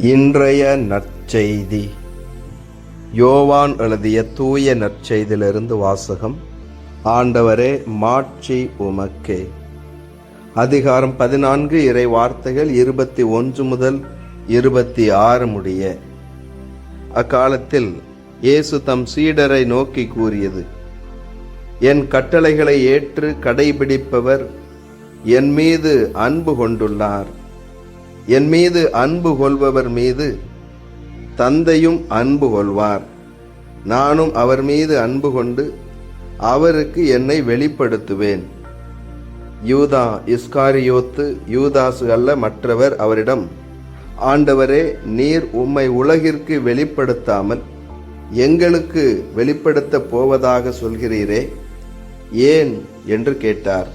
இன்றைய நற்செய்தி. யோவான் எழுதிய தூய நற்செய்தியிலிருந்து வாசகம் ஆண்டவரே மாட்சி உமக்கே. அதிகாரம் பதினான்கு இறை வார்த்தைகள் இருபத்தி ஒன்று முதல் இருபத்தி ஆறு முடிய. அக்காலத்தில் இயேசு தம் சீடரை நோக்கி கூறியது என் கட்டளைகளை ஏற்று கடைபிடிப்பவர் என் மீது அன்பு கொண்டுள்ளார். என் மீது அன்பு கொள்பவர் மீது தந்தையும் அன்பு கொள்வார். நானும் அவர் மீது அன்பு கொண்டு அவருக்கு என்னை வெளிப்படுத்துவேன். யூதா இஸ்காரியோத்து யூதாசு அல்ல மற்றவர் அவரிடம் ஆண்டவரே நீர் உம்மை உலகிற்கு வெளிப்படுத்தாமல் எங்களுக்கு வெளிப்படுத்தப் போவதாக சொல்கிறீரே? ஏன்? என்று கேட்டார்.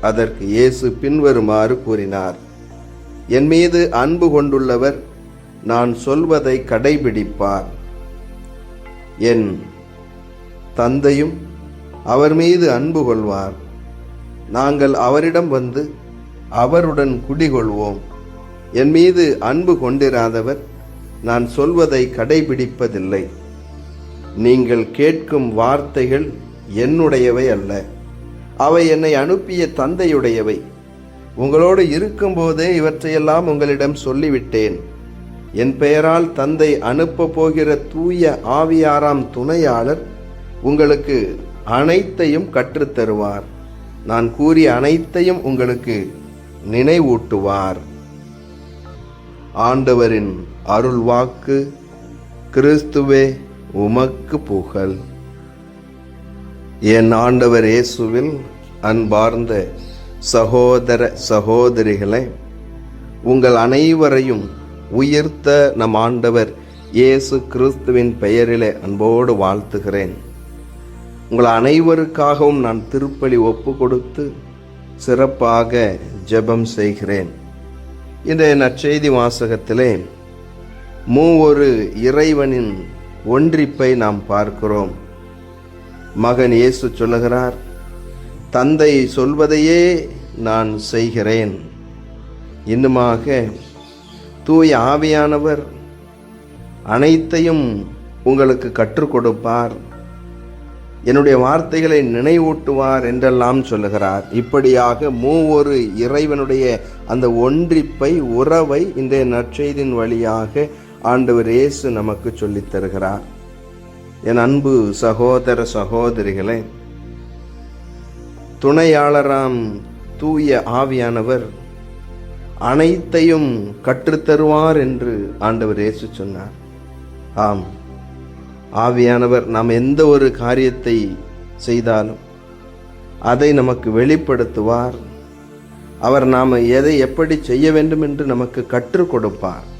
அதற்கு இயேசு பின்வருமாறு கூறினார். என் மீது அன்பு கொண்டுள்ளவர் நான் சொல்வதை கடைபிடிப்பார். என் தந்தையும் அவர் மீது அன்பு கொள்வார். நாங்கள் அவரிடம் வந்து அவருடன் குடிகொள்வோம். என் மீது அன்பு கொண்டிராதவர் நான் சொல்வதை கடைபிடிப்பதில்லை. நீங்கள் கேட்கும் வார்த்தைகள் என்னுடையவை அல்ல. அவை என்னை அனுப்பிய தந்தையுடையவை. உங்களோடு இருக்கும்போதே இவற்றையெல்லாம் உங்களிடம் சொல்லிவிட்டேன். என் பெயரால் தந்தை அனுப்ப போகிற தூய ஆவியாராம் துணையாளர் உங்களுக்கு அனைத்தையும் கற்றுத்தருவார். நான் கூறிய அனைத்தையும் உங்களுக்கு நினைவூட்டுவார். ஆண்டவரின் அருள் வாக்கு கிறிஸ்துவே உமக்கு புகழ். என் ஆண்டவர் இயேசுவில் அன்பார்ந்த சகோதர சகோதரிகளே உங்கள் அனைவரையும் உயிர்த்த நம் ஆண்டவர் இயேசு கிறிஸ்துவின் பெயரிலே அன்போடு வாழ்த்துகிறேன். உங்கள் அனைவருக்காகவும் நான் திருப்பலி ஒப்பு கொடுத்து சிறப்பாக ஜெபம் செய்கிறேன். இந்த நற்செய்தி வாசகத்திலே மூவொரு இறைவனின் ஒன்றிப்பை நாம் பார்க்கிறோம். மகன் இயேசு சொல்லுகிறார் தந்தை சொல்வதையே நான் செய்கிறேன். இன்னுமாக தூய ஆவியானவர் அனைத்தையும் உங்களுக்கு கற்றுக் கொடுப்பார். என்னுடைய வார்த்தைகளை நினைவூட்டுவார் என்றெல்லாம் சொல்லுகிறார். இப்படியாக மூவொரு இறைவனுடைய அந்த ஒன்றிப்பை உறவை இந்த நற்செய்தின் வழியாக ஆண்டவர் இயேசு நமக்கு சொல்லித் தருகிறார். என் அன்பு சகோதர சகோதரிகளே துணையாளராம் தூய ஆவியானவர் அனைத்தையும் கற்றுத்தருவார் என்று ஆண்டவர் இயேசு சொன்னார். ஆம். ஆவியானவர் நாம் எந்த ஒரு காரியத்தை செய்தாலும் அதை நமக்கு வெளிப்படுத்துவார். அவர் நாம் எதை எப்படி செய்ய வேண்டும் என்று நமக்கு கற்றுக் கொடுப்பார்.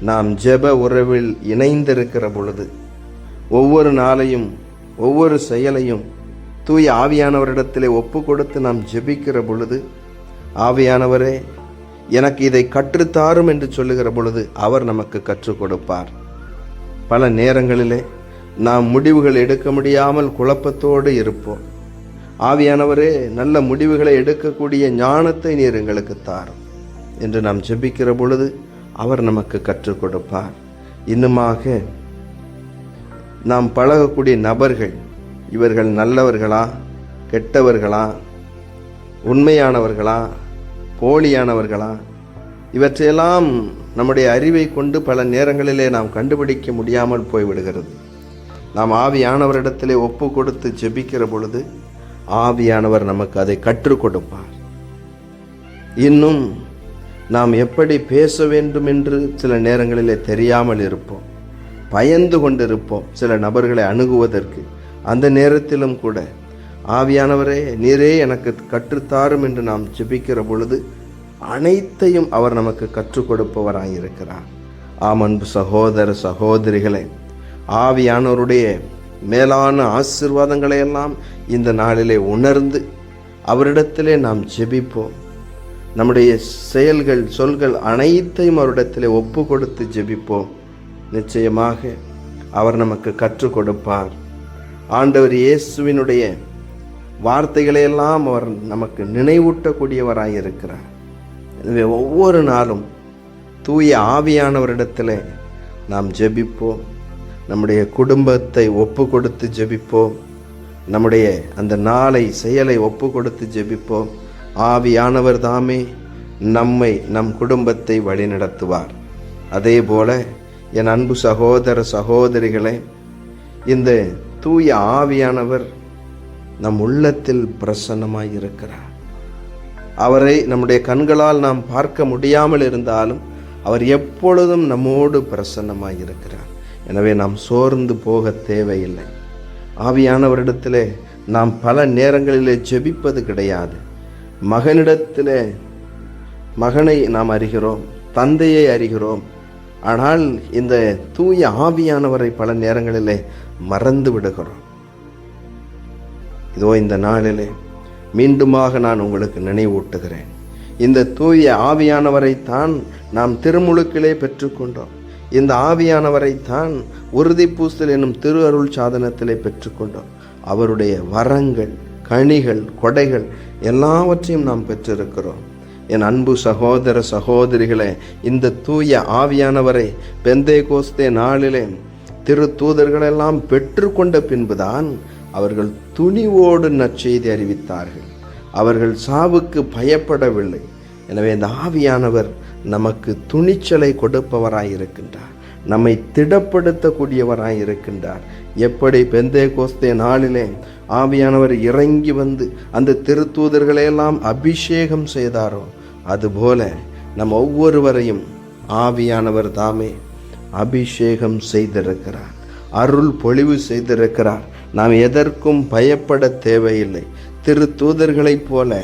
நாம் ஜெப உறவில் இணைந்திருக்கிற பொழுது ஒவ்வொரு நாளையும் ஒவ்வொரு செயலையும் தூய ஆவியானவரிடத்திலே ஒப்பு கொடுத்து நாம் ஜெபிக்கிற பொழுது ஆவியானவரே எனக்கு இதை கற்றுத்தாரும் என்று சொல்லுகிற பொழுது அவர் நமக்கு கற்றுக் கொடுப்பார் பல நேரங்களிலே நாம் முடிவுகள் எடுக்க முடியாமல் குழப்பத்தோடு இருப்போம். ஆவியானவரே நல்ல முடிவுகளை எடுக்கக்கூடிய ஞானத்தை நீர் எங்களுக்கு தாரும் என்று நாம் ஜெபிக்கிற பொழுது அவர் நமக்கு கற்றுக் கொடுப்பார் இன்னுமாக நாம் பழகக்கூடிய நபர்கள் இவர்கள் நல்லவர்களா? கெட்டவர்களா? உண்மையானவர்களா? போலியானவர்களா? இவற்றையெல்லாம் நம்முடைய அறிவை கொண்டு பல நேரங்களிலே நாம் கண்டுபிடிக்க முடியாமல் போய்விடுகிறது. நாம் ஆவியானவரிடத்திலே ஒப்பு கொடுத்து ஜெபிக்கிற பொழுது ஆவியானவர் நமக்கு அதை கற்றுக் கொடுப்பார். இன்னும் நாம் எப்படி பேச வேண்டும் என்று சில நேரங்களிலே தெரியாமல் இருப்போம். பயந்து கொண்டிருப்போம் சில நபர்களை அணுகுவதற்கு. அந்த நேரத்திலும் கூட ஆவியானவரே நீரே எனக்கு கற்றுத்தாரும் என்று நாம் ஜெபிக்கிற பொழுது அனைத்தையும் அவர் நமக்கு கற்றுக் கொடுப்பவராயிருக்கிறார். ஆம் அன்பு சகோதர சகோதரிகளே ஆவியானவருடைய மேலான ஆசிர்வாதங்களை எல்லாம் இந்த நாளிலே உணர்ந்து அவரிடத்திலே நாம் ஜெபிப்போம். நம்முடைய செயல்கள் சொல்கள் அனைத்தையும் அவரிடத்திலே ஒப்பு கொடுத்து ஜெபிப்போம். நிச்சயமாக அவர் நமக்கு கற்றுக் கொடுப்பார். ஆண்டவர் இயேசுவினுடைய வார்த்தைகளையெல்லாம் அவர் நமக்கு நினைவூட்டக்கூடியவராக இருக்கிறார் எனவே ஒவ்வொரு நாளும் தூய ஆவியானவரிடத்தில் நாம் ஜெபிப்போம். நம்முடைய குடும்பத்தை ஒப்பு கொடுத்து ஜெபிப்போம். நம்முடைய அந்த நாளை செயலை ஒப்பு கொடுத்து ஜெபிப்போம். ஆவியானவர் தாமே நம்மை நம் குடும்பத்தை வழிநடத்துவார். அதே போல என் அன்பு சகோதர சகோதரிகளை இந்த தூய ஆவியானவர் நம் உள்ளத்தில் பிரசன்னமாய் இருக்கிறார். அவரை நம்முடைய கண்களால் நாம் பார்க்க முடியாமல் இருந்தாலும் அவர் எப்பொழுதும் நம்மோடு பிரசன்னமாய் இருக்கிறார். எனவே நாம் சோர்ந்து போக தேவையில்லை. ஆவியானவரிடத்திலே நாம் பல நேரங்களிலே ஜெபிப்பது கிடையாது. மகனிடத்திலே மகனை நாம் அறிகிறோம் தந்தையை அறிகிறோம் ஆனால் இந்த தூய ஆவியானவரை பல நேரங்களிலே மறந்து விடுகிறோம். இதோ இந்த நாளிலே மீண்டுமாக நான் உங்களுக்கு நினைவூட்டுகிறேன். இந்த தூய ஆவியானவரை தான் நாம் திருமுழுக்கிலே பெற்றுக்கொண்டோம். இந்த ஆவியானவரை தான் உறுதி பூசல் எனும் திரு அருள் சாதனத்திலே பெற்றுக்கொண்டோம். அவருடைய வரங்கள் கனிகள் கொடைகள் எல்லாவற்றையும் நாம் பெற்றிருக்கிறோம். என் அன்பு சகோதர சகோதரிகளே இந்த தூய ஆவியானவரை பெந்தே கோஸ்தே நாளிலே திரு தூதர்களெல்லாம் பெற்றுக்கொண்ட பின்புதான் அவர்கள் துணிவோடு நற்செய்தி அறிவித்தார்கள். அவர்கள் சாவுக்கு பயப்படவில்லை. எனவே இந்த ஆவியானவர் நமக்கு துணிச்சலை கொடுப்பவராய் இருக்கின்றார் நம்மை திடப்படுத்தக்கூடியவராய் இருக்கின்றார். எப்படி பெந்தே கோஸ்தே நாளிலே ஆவியானவர் இறங்கி வந்து அந்த திருத்தூதர்களையெல்லாம் அபிஷேகம் செய்தாரோ அதுபோல நம் ஒவ்வொருவரையும் ஆவியானவர் தாமே அபிஷேகம் செய்திருக்கிறார். அருள் பொழிவு செய்திருக்கிறார். நாம் எதற்கும் பயப்பட தேவையில்லை. திரு தூதர்களைப் போல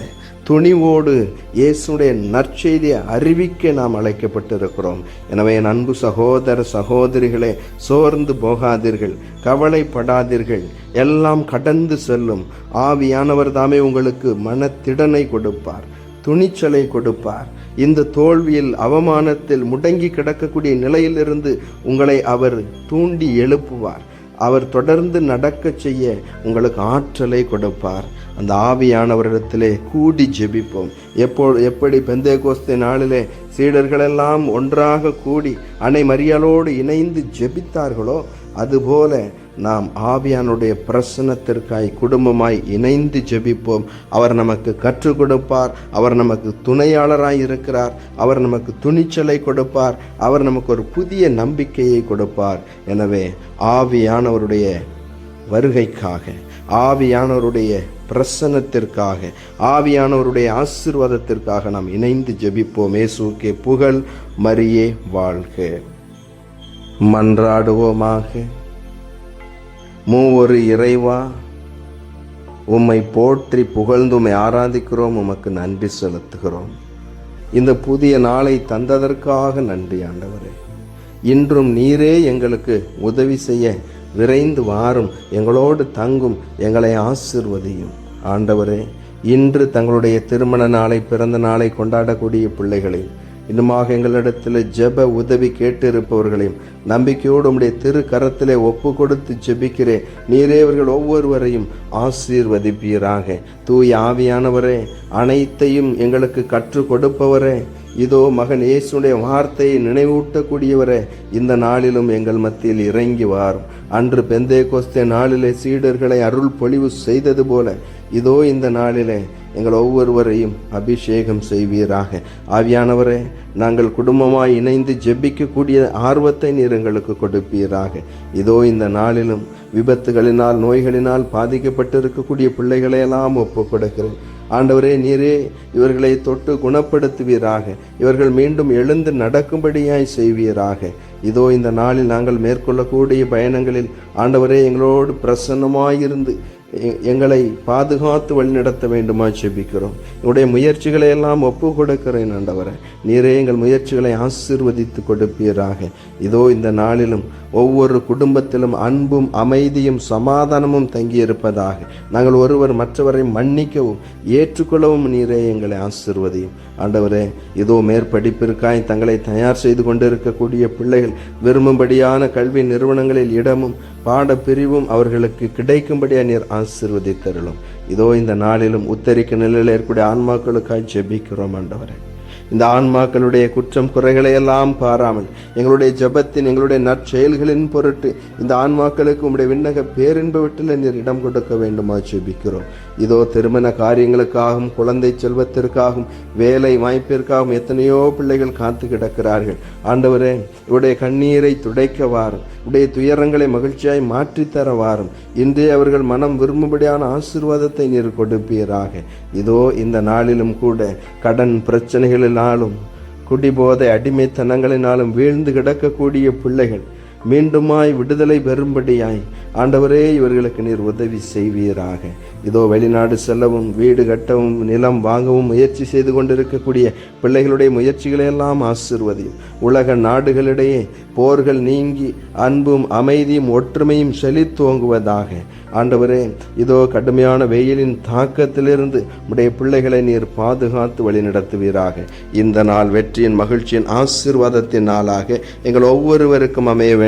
துணிவோடு இயேசுடைய நற்செய்தியை அறிவிக்க நாம் அழைக்கப்பட்டிருக்கிறோம். எனவே என் அன்பு சகோதர சகோதரிகளே சோர்ந்து போகாதீர்கள் கவலைப்படாதீர்கள் எல்லாம் கடந்து செல்லும். ஆவியானவர் தாமே உங்களுக்கு மனத்திடனை கொடுப்பார். துணிச்சலை கொடுப்பார். இந்த தோல்வியில் அவமானத்தில் முடங்கி கிடக்கக்கூடிய நிலையிலிருந்து உங்களை அவர் தூண்டி எழுப்புவார். அவர் தொடர்ந்து நடக்கச் செய்ய உங்களுக்கு ஆற்றலை கொடுப்பார். அந்த ஆவியானவரிடத்திலே கூடி ஜெபிப்போம். எப்போ எப்படி பெந்தே கோஸ்தே நாளிலே சீடர்களெல்லாம் ஒன்றாக கூடி அன்னை மரியாளோடு இணைந்து ஜெபித்தார்களோ அதுபோல நாம் ஆவியானுடைய பிரசனத்திற்காய் குடும்பமாய் இணைந்து ஜெபிப்போம். அவர் நமக்கு கற்றுக் கொடுப்பார் அவர் நமக்கு துணையாளராய் இருக்கிறார் அவர் நமக்கு துணிச்சலை கொடுப்பார் அவர் நமக்கு ஒரு புதிய நம்பிக்கையை கொடுப்பார். எனவே ஆவியானவருடைய வருகைக்காக ஆவியானவருடைய பிரசன்னத்திற்காக ஆவியானவருடைய ஆசிர்வாதத்திற்காக நாம் இணைந்து ஜெபிப்போம். ஏசுக்கே புகழ் மரியே வாழ்க. மன்றாடுவோமாக. மூவொரு இறைவா உம்மை போற்றி புகழ்ந்து உம்மை ஆராதிக்கிறோம். உமக்கு நன்றி செலுத்துகிறோம். இந்த புதிய நாளை தந்ததற்காக நன்றி ஆண்டவரே. இன்றும் நீரே எங்களுக்கு உதவி செய்ய விரைந்து வாரும். எங்களோடு தங்கும் எங்களை ஆசிர்வதியும். ஆண்டவரே இன்று தங்களுடைய திருமண நாளை பிறந்த நாளை கொண்டாடக்கூடிய பிள்ளைகளை இன்னுமாக எங்களிடத்தில் ஜெப உதவி கேட்டிருப்பவர்களையும் நம்பிக்கையோடு உடைய திரு கரத்திலே ஒப்பு கொடுத்து ஜெபிக்கிறேன். நீரே இவர்கள் ஒவ்வொருவரையும் ஆசீர்வதிப்பீராக. தூய் ஆவியானவரே அனைத்தையும் எங்களுக்கு கற்றுக் கொடுப்பவரே இதோ மகன் இயேசுடைய வார்த்தையை நினைவூட்டக்கூடியவரே இந்த நாளிலும் எங்கள் மத்தியில் இறங்கி வாரும் அன்று பெந்தே கோஸ்தே நாளிலே சீடர்களை அருள் பொழிவு செய்தது போல இதோ இந்த நாளிலே எங்கள் ஒவ்வொருவரையும் அபிஷேகம் செய்வீராக. ஆவியானவரே நாங்கள் குடும்பமாய் இணைந்து ஜெபிக்கக்கூடிய ஆர்வத்தை நீர் எங்களுக்கு கொடுப்பீராக. இதோ இந்த நாளிலும் விபத்துகளினால் நோய்களினால் பாதிக்கப்பட்டிருக்கக்கூடிய பிள்ளைகளையெல்லாம் ஒப்புக் கொடுக்கிறேன் ஆண்டவரே நீரே இவர்களை தொட்டு குணப்படுத்துவீராக. இவர்கள் மீண்டும் எழுந்து நடக்கும்படியாய் செய்வீராக. இதோ இந்த நாளில் நாங்கள் மேற்கொள்ளக்கூடிய பயணங்களில் ஆண்டவரே எங்களோடு பிரசன்னமாயிருந்து எங்களை பாதுகாத்து வழிநடத்த வேண்டுமா செபிக்கிறோம் என்னுடைய முயற்சிகளை எல்லாம் ஒப்பு கொடுக்கிறேன் ஆண்டவரை. நீரே எங்கள் முயற்சிகளை ஆசிர்வதித்து கொடுப்பீராக. இதோ இந்த நாளிலும் ஒவ்வொரு குடும்பத்திலும் அன்பும் அமைதியும் சமாதானமும் தங்கியிருப்பதாக. நாங்கள் ஒருவர் மற்றவரை மன்னிக்கவும் ஏற்றுக்கொள்ளவும் நீரே எங்களை ஆசிர்வதியும். ஆண்டவரே இதோ மேற்படிப்பிற்காய் தங்களை தயார் செய்து கொண்டிருக்கக்கூடிய பிள்ளைகள் விரும்பும்படியான கல்வி நிறுவனங்களில் இடமும் பாடப்பிரிவும் அவர்களுக்கு கிடைக்கும்படியா நீர் ஆசீர்வதித்தருளும். இதோ இந்த நாளிலும் உத்தரிக்க நிலையில் ஏற்படைய ஆன்மாக்களுக்காய் ஜெபிக்கிறோம் ஆண்டவரே. இந்த ஆன்மாக்களுடைய குற்றம் குறைகளை எல்லாம் பாராமல் எங்களுடைய ஜெபத்தின் எங்களுடைய நற்செயல்களின் பொருட்டு இந்த ஆன்மாக்களுக்கு உம்முடைய விண்ணக பேரின்ப வீட்டில் நீர் இடம் கொடுக்க வேண்டுமா ஜெபிக்கிறோம். இதோ திருமண காரியங்களுக்காகவும் குழந்தை செல்வத்திற்காகவும் வேலை வாய்ப்பிற்காகவும் எத்தனையோ பிள்ளைகள் காத்து கிடக்கிறார்கள். ஆண்டவரே இவருடைய கண்ணீரை துடைக்க வாரும். உடைய துயரங்களை மகிழ்ச்சியாய் மாற்றித்தர வாரும். இன்றே அவர்கள் மனம் விரும்பும்படியான ஆசீர்வாதத்தை நீர் கொடுப்பீராக. இதோ இந்த நாளிலும் கூட கடன் நாளும் குடிபோதை அடிமைத்தனங்களினாலும் வீழ்ந்து கிடக்கக்கூடிய பிள்ளைகள் மீண்டுமாய் விடுதலை பெறும்படியாய் ஆண்டவரே இவர்களுக்கு நீர் உதவி செய்வீராக. இதோ வெளிநாடு செல்லவும் வீடு கட்டவும் நிலம் வாங்கவும் முயற்சி செய்து கொண்டிருக்கக்கூடிய பிள்ளைகளுடைய முயற்சிகளை எல்லாம் ஆசிர்வதியும். உலக நாடுகளிடையே போர்கள் நீங்கி அன்பும் அமைதியும் ஒற்றுமையும் செழித்துவங்குவதாக ஆண்டவரே இதோ கடுமையான வெயிலின் தாக்கத்திலிருந்து உடைய பிள்ளைகளை நீர் பாதுகாத்து வழிநடத்துவீராக. இந்த நாள் வெற்றியின் மகிழ்ச்சியின் ஆசிர்வாதத்தின் நாளாக எங்கள் ஒவ்வொருவருக்கும் அமைய வேண்டும்